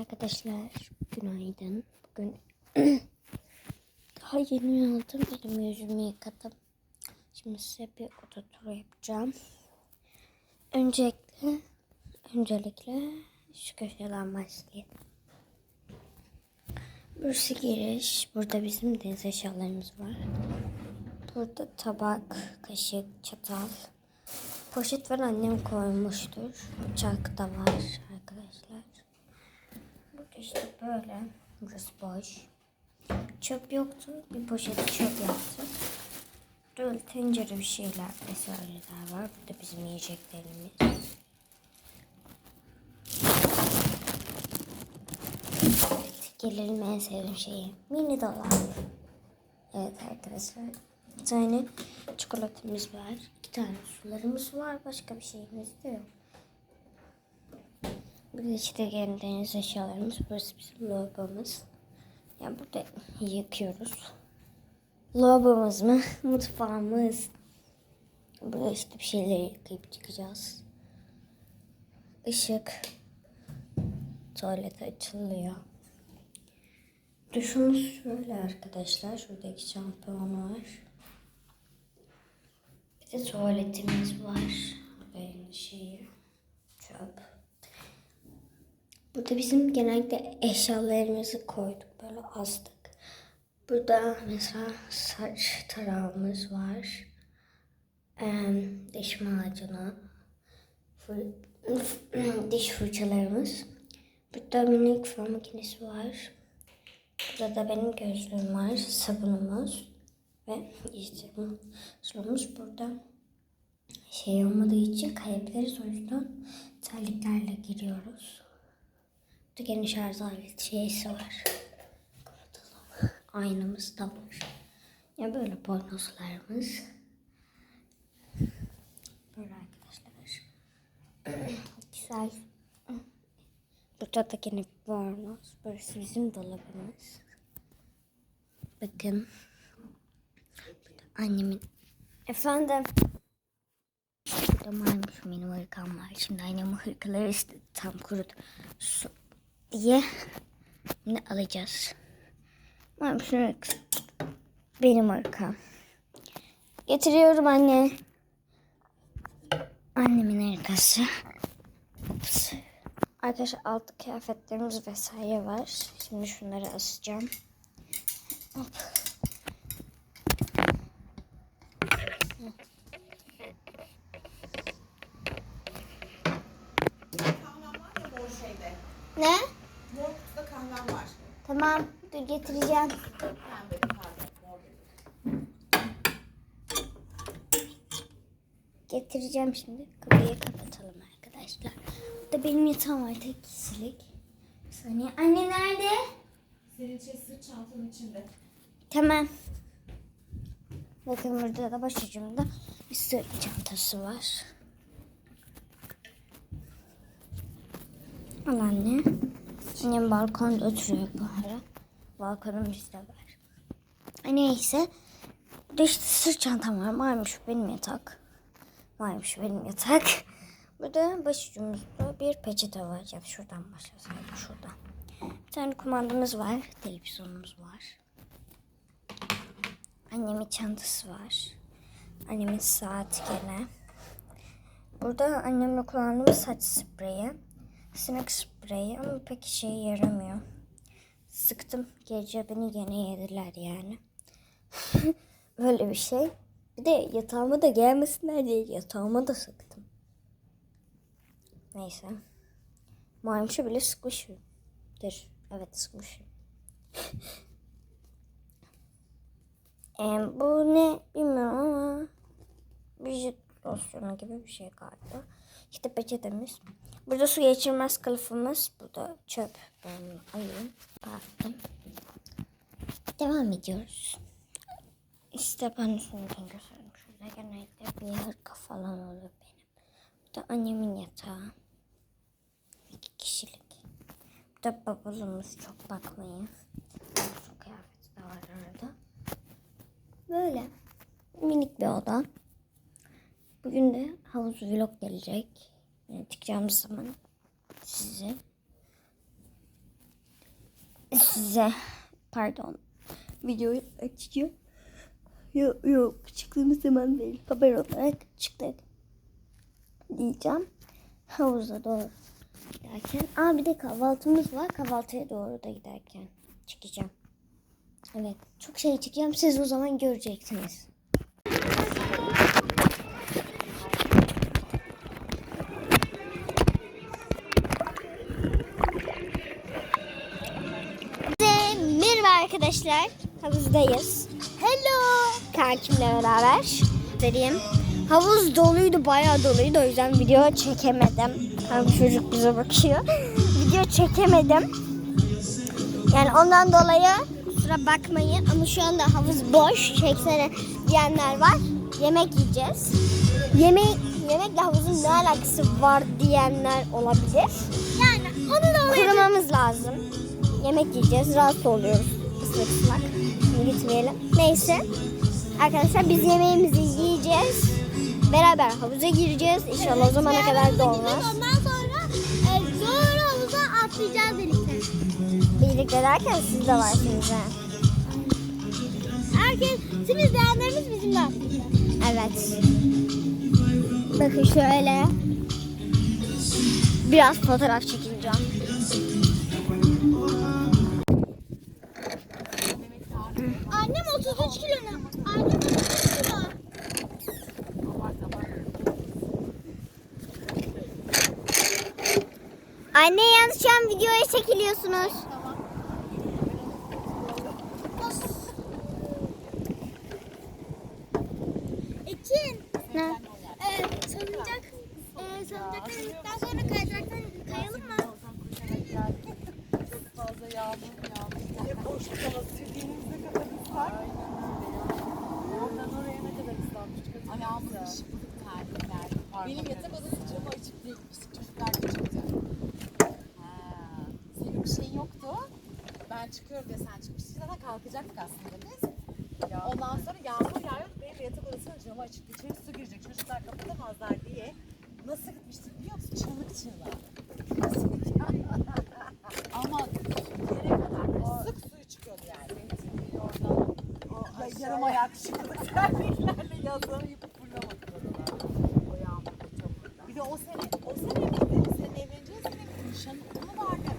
Arkadaşlar günaydın. Bugün daha yeni uyandım. Elimi yüzümü yıkadım. Şimdi size bir oda turu yapacağım. Öncelikle öncelikle şu köşeden başlayayım. Burası giriş. Burada bizim deniz eşyalarımız var. Burada tabak, kaşık, çatal. Poşet var annem koymuştur. Bıçak da var işte böyle. Burası boş. Çöp yoktu. Bir poşet çöp yaptık. Böyle tencere bir şeyler vesaireler var. Burada bizim yiyeceklerimiz. Gelelim en sevdiğim şeyi. Mini dolap. Evet arkadaşlar. Bir tane çikolatamız var. iki tane sularımız var. Başka bir şeyimiz de yok. İşte gelen deniz eşyalarımız. Burası bizim lavabomuz. Yani burada yıkıyoruz. Lavabomuz mu? Mutfağımız. Burada işte bir şeyleri yıkayıp çıkacağız. Işık. Tuvalet açılıyor. Duşumuz şöyle arkadaşlar. Şuradaki şampuan var. Bir de tuvaletimiz var. Aynı şeyi. Çöp. Burada bizim genellikle eşyalarımızı koyduk. Böyle astık. Burada mesela saç tarağımız var. Diş macunu. diş fırçalarımız. Burada minik fön makinesi var. Burada da benim gözlüğüm var. Sabunumuz. Ve işte sulumuz burada. Şey olmadığı için. O yüzden terliklerle giriyoruz. Gene şarj aleti şeysi var. Aynamız da var. Ya böyle bornozlarımız. Böyle arkadaşlar. Güzel. Burada da bir bornoz. Burası bizim dolabımız. Bakın. Annemin. Efendim. Burada maymuş benim hırkam var. Şimdi annemin hırkaları işte tam kurudu. Su diye ne alacağız? Benim hırkam. Getiriyorum anne. Annemin hırkası. Ups. Arkadaşlar altı kıyafetlerimiz vesaire var. Şimdi şunları asacağım. Hop. Ne? Tamam dur getireceğim. Getireceğim şimdi. Kapıyı kapatalım arkadaşlar. Burada benim yatağım var tek kişilik. Bir saniye. Anne nerede? Senin sırt çantanın içinde. Tamam. Bakın burada da başucumda bir sırt çantası var. Al anne. Annem balkonda oturuyor bu ara. Balkonum bizde var. Neyse. İşte sırt çantam var. Varmış benim yatak. Varmış benim yatak. Burada başucumuzda bir peçete var. Ya şuradan başlasaydım şuradan. Bir tane kumandamız var. Televizyonumuz var. Annemin çantası var. Annemin saati gene. Burada annemle kullandığım saç spreyi. Sinek spreyi ama pek işe yaramıyor. Sıktım. Gece beni gene yediler yani. Böyle bir şey. Bir de yatağıma da gelmesinler diye yatağıma da sıktım. Neyse. Maymuşu bile sıkmışımdır. Evet sıkmışım. Ee, bu ne bilmiyorum ama jet losyonu gibi bir şey galiba. İşte peçetemiz. Burada su geçirmez kılıfımız. Burada çöp. Ben alayım. Attım. Devam ediyoruz. İşte ben sonradan göstereyim. Şurada genellikle bir hırka falan olur benim. Burada annemin yatağı. İki kişilik. Burada babamız çok bakmayın. Su kıyafeti de var arada. Böyle minik bir oda. Bugün de havuz vlog gelecek. Çıkacağımız zaman size size pardon videoyu açacağım. Yok yok çıktığımız zaman değil haber olarak çıktık diyeceğim. Havuza doğru giderken. Aa bir de kahvaltımız var. Kahvaltıya doğru da giderken çıkacağım. Evet çok şey çekeceğim. Siz o zaman göreceksiniz. Arkadaşlar. Havuzdayız. Hello. Kankimle beraber. Vereyim. Havuz doluydu, bayağı doluydu. O yüzden video çekemedim. Kanka çocuk bize bakıyor. video çekemedim. Yani ondan dolayı kusura bakmayın. Ama şu anda havuz boş. Çeksene diyenler var. Yemek yiyeceğiz. Yemek, yemekle havuzun ne alakası var diyenler olabilir. Yani onu da Kurumamız lazım. Yemek yiyeceğiz. Rahatsız oluyoruz. Islak. Şimdi gitmeyelim. Neyse. Arkadaşlar biz yemeğimizi yiyeceğiz. Beraber havuza gireceğiz. İnşallah o zamana kadar da olmaz. Ondan sonra e, doğru havuza atlayacağız birlikte. Birlikte derken siz de varsınız ha. Herkes, tüm izleyenlerimiz bizimle atlayacak. Evet. Bakın şöyle. Biraz fotoğraf çekileceğim. Anne yalnız şu an videoya çekiliyorsunuz. Ekin. Ne? Salıncak. E, salıncaktan indikten sonra kaydıraktan kayalım mı? Ayağımız ışıklık terlikler. Benim yatak odası camı açık değilmiş. Çocuklar da çıktı. Ha. Senin bir şeyin yoktu. Ben çıkıyorum diye sen çıkmıştın. Zaten kalkacaktık aslında biz. Ondan sonra yağmur yağıyor. Benim yatak odasının camı açık. İçeri su girecek. Çocuklar kapatamazlar diye. Nasıl gitmiştik biliyor musun? Çığlık çığlığa. Ama yere kadar sık suyu çıkıyordu yani. Ya, yarım ayak çıktık terliklerle yazları yıkıp fırlamadık orada. O yağmurda çamurda. Bir de o sene, o sene miydi? Senin evleneceğin sene miydi? Nişanı mı vardı?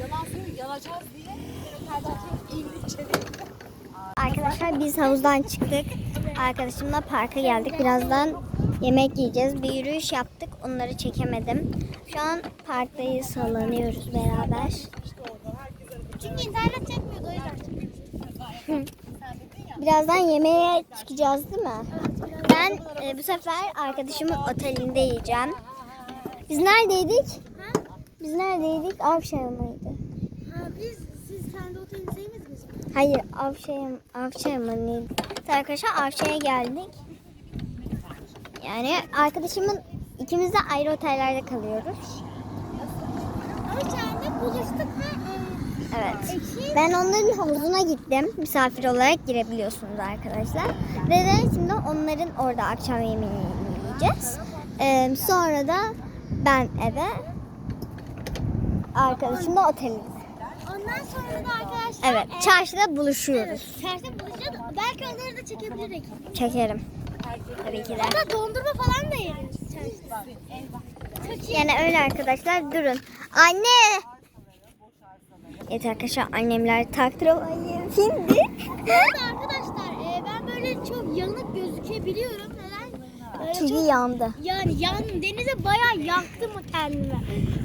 Yalan söylüyor, yanacağız diye. Ben otelde atıyorum, eğilip içeri. Arkadaşlar biz havuzdan çıktık. Arkadaşımla parka geldik. Birazdan yemek yiyeceğiz. Bir yürüyüş yaptık. Onları çekemedim. Şu an parktayız. Sallanıyoruz beraber. Çünkü internet çekmiyordu o yüzden. Birazdan yemeğe çıkacağız değil mi? Ben e, bu sefer arkadaşımın otelinde yiyeceğim. Biz neredeydik? Biz neredeydik? Avşar mıydı? Ha, biz, siz kendi otelinizdeyiz mi? Hayır, Avşar, Avşar mı neydi? Arkadaşlar Avşar'a geldik. Yani arkadaşımın ikimiz de ayrı otellerde kalıyoruz. Ama kendi buluştuk ve Evet. Ben onların havuzuna gittim. Misafir olarak girebiliyorsunuz arkadaşlar. Ve de şimdi onların orada akşam yemeğini yiyeceğiz. Ee, sonra da ben eve, arkadaşım da otelimize. Ondan sonra da arkadaşlar Evet, e, çarşıda buluşuyoruz. Çarşıda buluşacağız. Belki onları da çekebiliriz. Çekerim. Tabii ki de. Hatta dondurma falan da yeriz. Yani öyle arkadaşlar durun. Anne! Evet arkadaşlar annemler taktırmayın şimdi. Bu arada arkadaşlar e, ben böyle çok yanık gözükebiliyorum. Böyle TV çok, yandı. yani yan denize bayağı yaktım kendimi.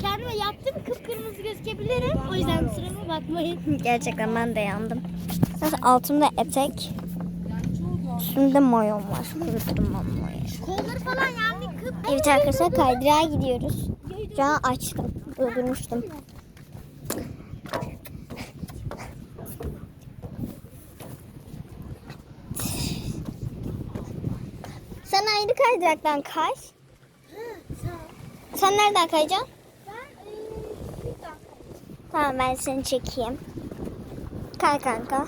Kendime yaktım kıpkırmızı gözükebilirim. O yüzden kusuruma bakmayın. Gerçekten ben de yandım. Zaten altımda etek. Üstümde mayon var. Kuruttum ben mayoyu. Kolları falan yandı kıp. Evet arkadaşlar kaydırağa gidiyoruz. Şu an açtım. Durdurmuştum. Ayrı kaydıraktan kay. Sen nereden kayacaksın? Tamam ben seni çekeyim. Kay kanka.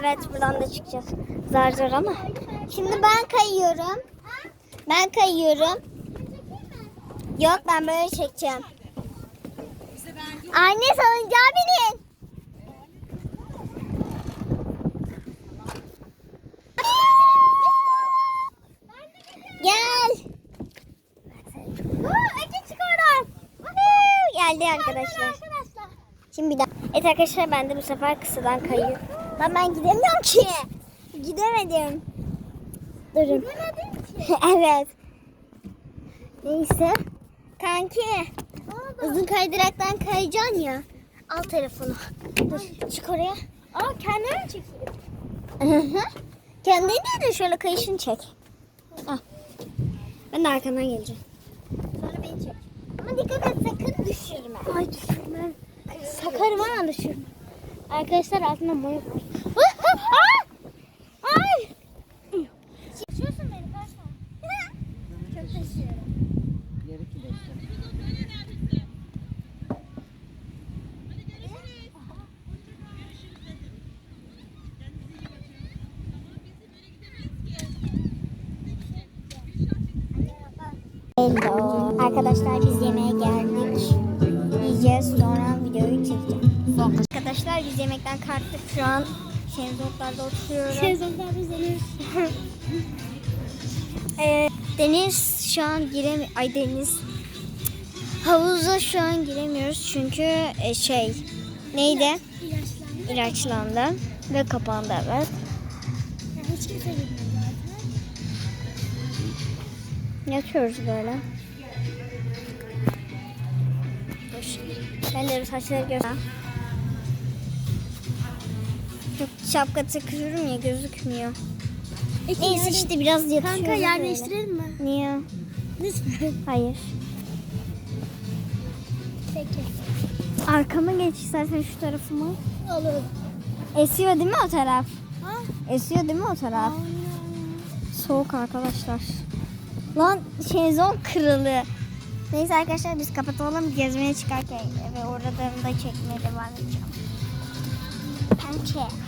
Evet buradan da çıkacağız. Zar zor ama. Şimdi ben kayıyorum. Ben kayıyorum. Yok ben böyle çekeceğim. Anne salıncağa binin. Gel. Ece çık oradan. Geldi arkadaşlar. Şimdi bir daha. Evet arkadaşlar ben de bu sefer kısadan kayıyorum. Lan ben gidemiyorum ki. Gidemedim. Durun. evet. Neyse. Kanki. Uzun kaydıraktan kayacaksın ya. Al telefonu. Dur çık oraya. Aa kendine mi çekeyim? Değil de şöyle kayışını çek. Al. Ben de arkandan geleceğim. Sonra beni çek. Ama dikkat et sakın düşürme. Ay düşürme. Sakarım ama düşürme. Arkadaşlar altında mayık var. Ay! Çekiyorsun beni kaçma. Çok taşıyorum. Hello. Arkadaşlar biz yemeğe geldik. Yiyeceğiz sonra videoyu çekeceğim. Arkadaşlar biz yemekten kalktık. Şu an şezlonglarda oturuyorum. Sezonlar uzanıyor. Ee, Deniz şu an giremi ay Deniz havuza şu an giremiyoruz çünkü e, şey neydi İlaçlandı. ilaçlandı ve kapandı evet. Yani hiç kimse bilmiyor Yatıyoruz böyle. Dur. Ben de saçları göster. Çok şapka takıyorum ya gözükmüyor. Neyse işte biraz yatıyoruz Kanka yer böyle. değiştirelim mi? Niye? Lütfen. Hayır. Peki. Arkama geç istersen şu tarafıma. Olur. Esiyor değil mi o taraf? Ha? Esiyor değil mi o taraf? Soğuk arkadaşlar. Lan şezlong kırılı. Neyse arkadaşlar biz kapatalım. Gezmeye çıkarken ve orada da çekmeye devam edeceğim. Pençe.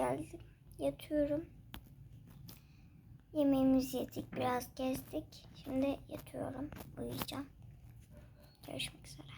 geldim. Yatıyorum. Yemeğimizi yedik. Biraz gezdik. Şimdi yatıyorum. Uyuyacağım. Görüşmek üzere.